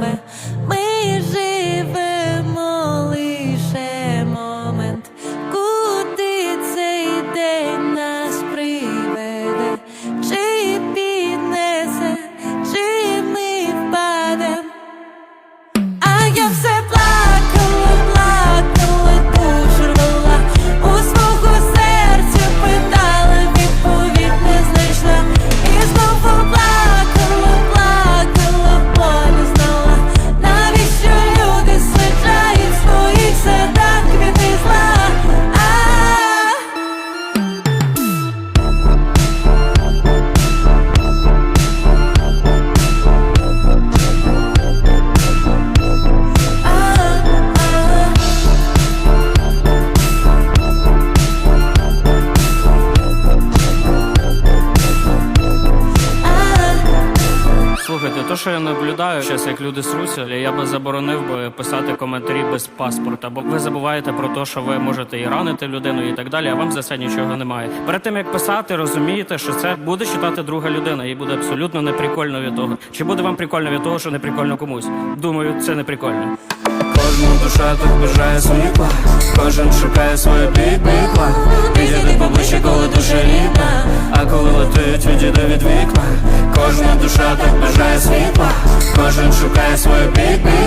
我们。Слухайте, то, що я наблюдаю, зараз як люди сруться, я би заборонив би писати коментарі без паспорта, бо ви забуваєте про те, що ви можете і ранити людину, і так далі, а вам за це нічого немає. Перед тим як писати, розумієте, що це буде читати друга людина, і буде абсолютно неприкольно від того. Чи буде вам прикольно від того, що не прикольно комусь? Думаю, це не прикольно. Кожна душа тут бажає світла, кожен шукає своє бік-бікла кожен шукає свою бік-бікла